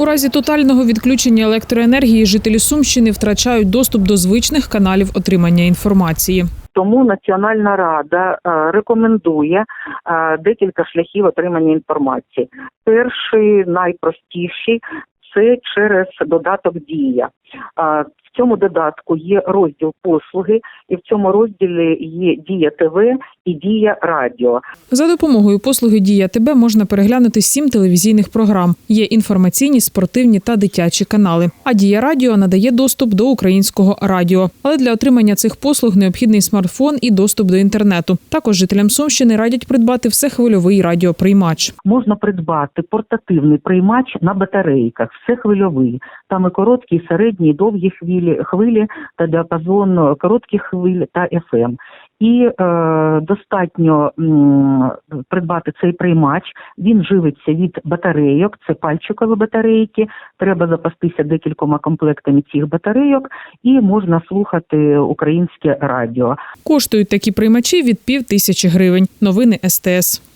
У разі тотального відключення електроенергії жителі Сумщини втрачають доступ до звичних каналів отримання інформації. Тому Національна рада е, рекомендує е, декілька шляхів отримання інформації. Перший найпростіший це через додаток Дія. Е, В цьому додатку є розділ послуги, і в цьому розділі є Дія ТВ і Дія Радіо. За допомогою послуги Дія ТБ можна переглянути сім телевізійних програм. Є інформаційні, спортивні та дитячі канали. А Дія Радіо надає доступ до українського радіо. Але для отримання цих послуг необхідний смартфон і доступ до інтернету. Також жителям Сумщини радять придбати всехвильовий радіоприймач. Можна придбати портативний приймач на батарейках, все хвильовий. Там і короткі, і середні, і довгі хвилі, хвилі та діапазон коротких хвиль та FM. І е, достатньо м, придбати цей приймач. Він живиться від батарейок, це пальчикові батарейки. Треба запастися декількома комплектами цих батарейок, і можна слухати українське радіо. Коштують такі приймачі від пів тисячі гривень. Новини СТС.